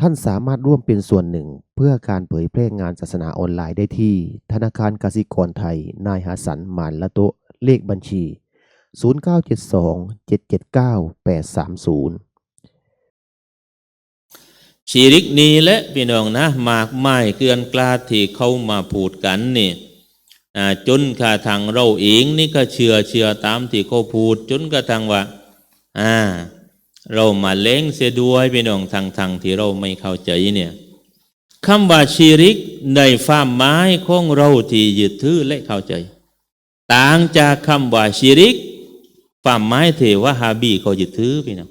ท่านสามารถร่วมเป็นส่วนหนึ่ง เพื่อการเผยแพร่งานศาสนาออนไลน์ได้ที่ ธนาคารกสิกรไทย นายหาสันหมานละโตะเลขบัญชี 0972 779 830 ชีริกนี้และพี่น้องนะหมากไม้เกลือนกลาดที่เขามาพูดกันนี่จนกระทั่งเราเองนี่ก็เชื่อเชื่อตามที่เขาพูดจนกระทั่งว่า อ่า เรามาเล้งเสียด้วยพี่น้องทางทางที่เราไม่เข้าใจเนี่ยคำว่าชีริกในฟ้ามไม้ของเราที่ยึดถือและเข้าใจ ต่างจากคำว่าชีริกฟ้ามไม้เทวะฮาบีเขายึดถือพี่น้อง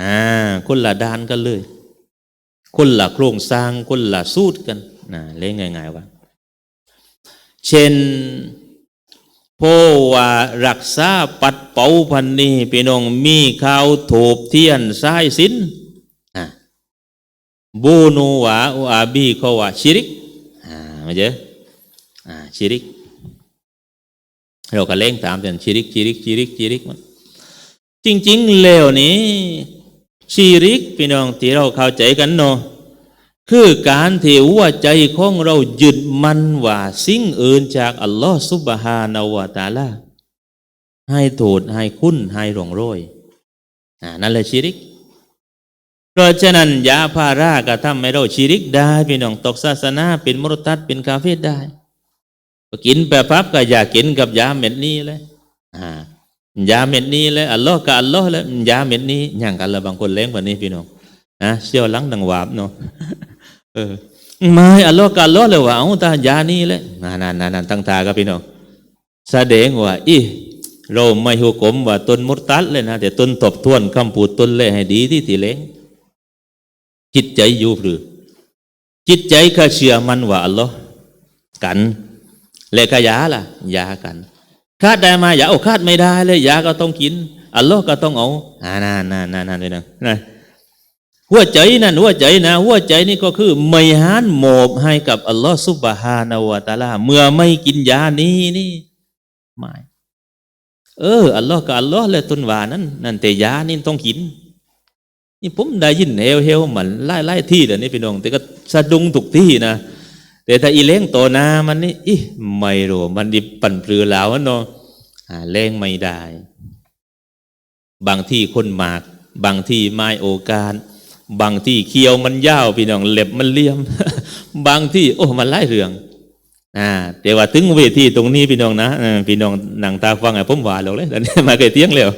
อ่าคนละด้านกันเลย คนละโครงสร้างคนละสูตรกันนะเล่นง่ายๆว่า เช่น โพว่ารักษาปัดเป่าพันนี้พี่น้องมีข้าวโถบเทียนสายสินอะบูนูว่าอุอาบีเขาว่าชิริกอ่ามาเจออ่าชิริก เราก็เล่งตามกันชิริกชิริกชิริกชิริกมันจริง ๆ แล้วนี้ชีริกพี่น้องที่เราเข้าใจกันเนาะ คือการที่หัวใจของเรายึดมันว่า สิ่งอื่นจากอัลลอฮ์ซุบฮานาวะตาลาให้โทษให้คุณให้หลงโรยอ่านั่นแหละชีริก เพราะฉะนั้นยาพาราก็ทำให้เราชีริกได้พี่น้องตกศาสนาเป็นมรตัดเป็นกาเฟรได้กินไปพับก็อยากินกับยาเม็ดนี้เลยอ่ายาเม็ดนี้เลยอัลลอฮ์กับอัลลอฮ์แล้วยาเม็ดนี้อย่างกันละบางคนเล้งกว่านี้พี่น้องนะเชี่ยวลังดังหวาบเนาะ เออไม่อัลลอฮ์กับอัลลอฮ์เลยว่าเอาตายานี้เลยนั่นนั่นนั่นตั้งตากับพี่น้องแสดงว่าอีเราไม่หุกมว่าตนมุตตัดเลยนะแต่ตนทบทวนคำพูดตนเลยให้ดีที่ที่เล้งจิตใจอยู่หรือ จิตใจก็เชื่อมันว่าอัลลอฮ์กัน และก็ยาล่ะยากันคาดได้มาอย่าเอาคาดไม่ได้เลยยาก็ต้องกิน อัลลอฮ์ก็ต้องเอาอ่านั่นนั่นนั่นนั่นเลยนะนะ หัวใจนั่นหัวใจนะหัวใจนี่ก็คือไม่หานโมบให้กับอัลลอฮ์ซุบฮานาวะตาลาเมื่อไม่กินยานี้นี่ไม่เอออัลลอฮ์กับอัลลอฮ์เลยต้นวานั้น นั่นแต่ยานี่ต้องกิน นี่ผมได้ยินเฮลเฮลมันไล่ไล่ที่เดี๋ยวนี้พี่น้อง แต่ก็สะดุ้งทุกที่นะแต่ถ้าอีเล้งโตนามันนี่อิไม่รู้มันดิปั่นปลือแล้วเนาะอ่าเล้งไม่ได้ บางที่คนหมาก บางที่ไม้โอกาส บางที่เคี้ยวมันยาวพี่น้องเล็บมันเลี่ยม บางที่โอ้มันไล่เรื่องอ่าแต่ว่าถึงเวทีตรงนี้พี่น้องนะพี่น้องหนังตาฟังไอ้ผมว่าเราเลยตอนนี้มาเกยเตียงแล้ว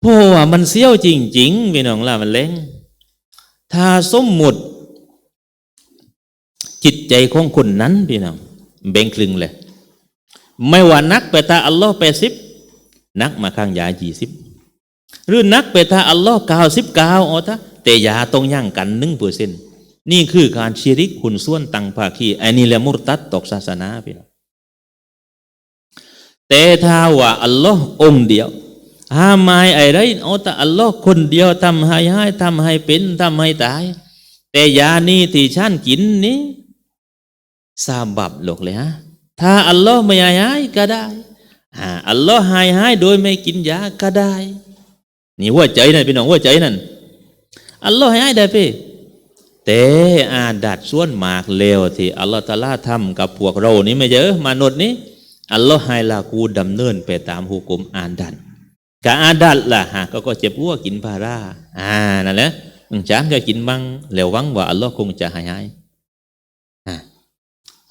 เพราะว่ามันเสี้ยวจริงๆพี่น้องล่ะมันเล้งถ้าสมมุติจิตใจของคนนั้นพี่น้องเบ่งคลึงเลย ไม่ว่านักไปตาอัลลอฮ์แปดสิบนักมาข้างยายี่สิบ หรือนักไปตาอัลลอฮ์เก้าสิบเก้าอ๋อทะแต่ยาต้องย่างกันหนึ่งเปอร์เซ็นต์นี่คือการชีริกหุ่นส่วนตังภาคีอันนี้แหละมุรตัดตกศาสนาพี่น้องแต่ถ้าว่าอัลลอฮ์องเดียวห้ามไม่อะไรเอาแต่อัลลอฮ์คนเดียวทำให้ให้ทำให้เป็นทำให้ตาย แต่ยานี้ที่ฉันกินนี้ซาบับหลกเลยฮะถ้าอัลลอฮ์ไม่ให้ก็ได้อาอัลลอฮ์ให้ให้โดยไม่กินยาก็ได้ นี่หัวใจนั่นพี่น้องหัวใจนั่นอัลลอฮ์ให้ได้พี่แต่อาดัดส่วนมากเลวที่อัลลอฮ์ตะลาทำกับพวกเรานี่ไม่เยอะมนุษย์นี้อัลลอฮ์ให้ละกูดำเนินไปตามหุกุมอาดัดกะอาดัดล่ะฮะก็ก็เจ็บหัวกินพาราอ่านั่นแหละฉันก็กินบ้างแล้ววังว่าอัลลอฮ์คงจะให้ให้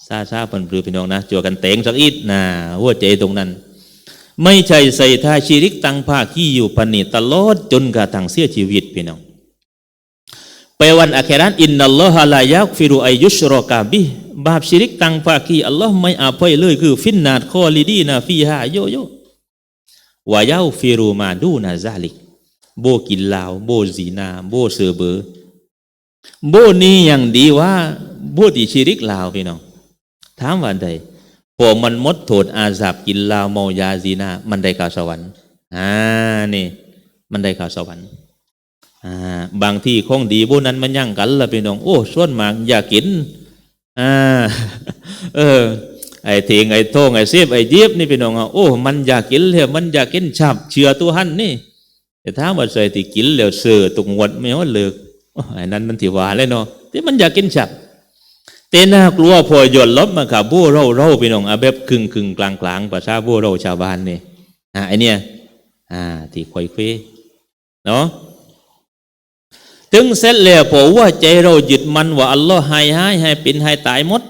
ซาซาปันปลือพี่น้องนะจัวกันเตงสักอีดนะหัวใจตรงนั้น ไม่ใช่ใส่ท่าชีริกตังภาคีอยู่ปณิตลอดจนกระทั่งเสียชีวิตพี่น้องไปวันอาคราอินนัลลอฮะลายักฟิรุอายุชรอกาบิบาปชีริกตังภาคีอัลลอฮ์ไม่อาภัยเลยคือฟินนาดคอลีดีนาฟีฮาโยโยวายาฟิรุมาดูนาซาลิก โบกินลาว โบซีนา โบเซเบอร์โบนี้อย่างดีว่าโบติชีริกลาวพี่น้องถามว่าใด พอมันมดโทษอาสาบกินลาวเมายาซีนามันได้ข่าวสวรรค์อ่านี่ มันได้ข่าวสวรรค์อ่าบางที่ของดีบุนั้นมันยั่งกันละพี่น้องโอ้ส่วนมากอยากกินอ่าเออไอ้เทียงไอ้โทงไอ้เสียบไอ้เย็บนี่พี่น้องอะโอ้มันอยากกินเลยมันอยากกินฉับเชื่อตัวหันนี่แต่ถาว่าใส่ที่กินแล้วเสือตุกงวดไม่ว่าเลิกโอ้นั้นมันที่ว่าเลยเนาะแต่มันอยากกินฉับ แต่น่ากลัวพอหย่อนลบมากับบู้เราเราพี่น้องอาแบบครึ่งครึ่งกลางกลางๆภาษาบู้เราชาวบ้านนี่อ่าไอเนี่ยอ่าที่คอยคุยเนาะถึงเสร็จแล้วพอว่าใจเรายึดมันว่าอัลลอฮ์ให้ให้ให้เป็นให้ตายหมด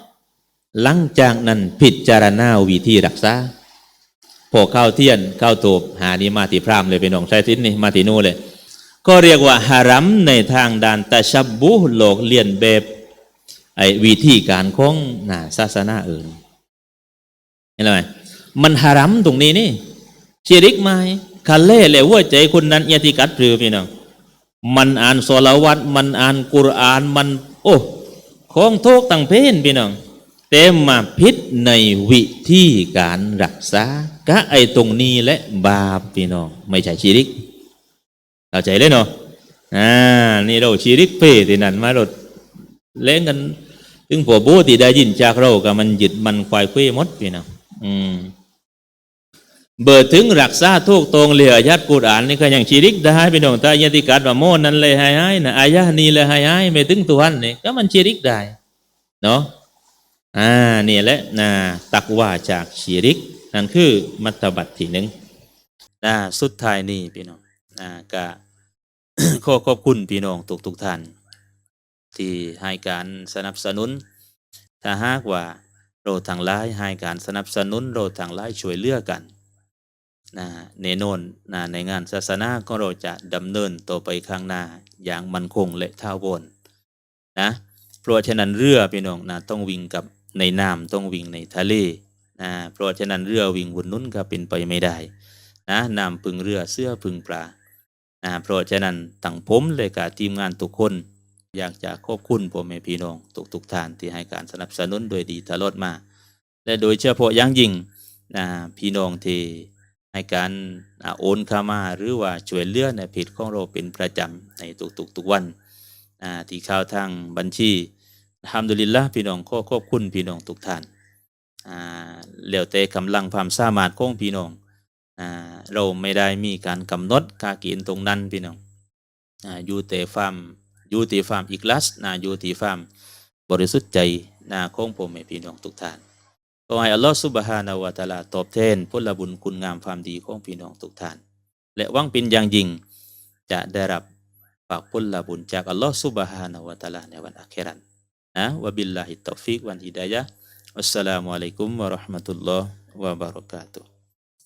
หลังจากนั้นพิจารณาวิธีรักษาพอเข้าเทียนเข้าตูบหานี่มาติพรามเลยพี่น้องใช้ทิ้นนี่มาตินู่เลย ก็เรียกว่าฮารัมในทางด้านตะชับบุโลกเลียนแบบ ไอ้วิธีการของนาศาสนาอื่นเห็นไหมมันฮารัมตรงนี้นี่ชีริกไหมคันเล่เลยว่าใจคนนั้นยติกัดหรือพี่น้องมันอ่านสลาวัตมันอ่านกุรอานมัน โอ้ของโทกต่างเพนพี่น้องเต็มมาพิษในวิธีการรักษากะไอตรงนี้และบาปพี่น้องไม่ใช่ชีริกเข้าใจเลยเนาะอ่านี่เราชีริกเป้ที่นั่นมาเรา เล่นกัน ถึงผัวบูที่ได้ยินจากเราก็มันหยิดมันควายเป้หมดพี่นะอืมเบิดถึงรักษาทุกตรงเหลือยัดกุรอานนี่ก็ยังชีริกได้พี่น้องถ้ายติกัดว่าโมนั้นเลยห้ให้นะอายะนี้เลยห้ให้ไม่ถึงตัวนั้นนี่ก็มันชีริกได้เนาะอ่านี่แหละนะตักว่าจากชีริก นั่นคือมัตตบัตที่หนึ่งนะสุดท้ายนี่พี่น้องนะก็ขอขอบคุณพี่น้องทุกทุกท่าน ที่ให้การสนับสนุน ถ้าหากว่าเราทางไลายให้การสนับสนุนเราทางไลายช่วยเหลือกันนะแน่นนนะในงานศาสนาของเราจะดำเนินต่อไปข้างหน้าอย่างมั่นคงและท้าวรนะเพราะฉะนั้นเรือพี่น้องนะต้องวิ่งกับในน้ำต้องวิ่งในทะเลนะเพราะฉะนั้นเรือวิ่งบนนู้นก็เป็นไปไม่ได้นะน้ำพึงเรือเสื้อพึงปลานะเพราะฉะนั้นตั้งผมเลยกับทีมงานทุกคน อยากจะขอบคุณพ่อแม่พี่น้องทุกทุกท่านที่ให้การสนับสนุนโดยดีตลอดมา และโดยเฉพาะอย่างยิ่งนะพี่น้องที่ให้การโอนเข้ามาหรือว่าช่วยเหลือในเพจของเราเป็นประจำในทุกๆทุกวันที่เข้าทางบัญชีทำดุลิลละพี่น้องขอขอบคุณพี่น้องทุกท่านแล้วแต่กำลังความสามารถของพี่น้องอเราไม่ได้มีการกำหนดกาเกณฑ์ตรงนั้นพี่น้องออยู่แต่ความ อยู่ที่ความอีกลัสนะอยู่ที่ความบริสุทธิ์ใจนะของผมให้พี่น้องทุกท่านขอให้อัลลอฮฺสุบฮานาวะตาลาตอบแทนผลบุญคุณงามความดีของพี่น้องทุกท่าน และวังเป็นอย่างยิ่งจะได้รับฝากผลบุญจากอัลลอฮฺสุบฮานาวะตาลาในวันอาคราตนะวะบิลลาฮิตตอฟิกวันฮิดายะอัสสลามุอะลัยกุมวะราะห์มะตุลลอฮ์วะบะเราะกาตุฮ์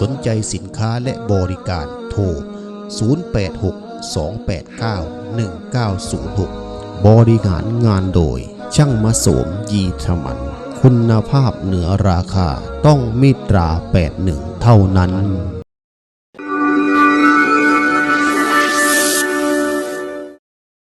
สนใจสินค้าและบริการโทร 0862891906 บริหารงานโดย ช่างมาโสมยีธมัน คุณภาพเหนือราคาต้องมิตรา 81 เท่านั้น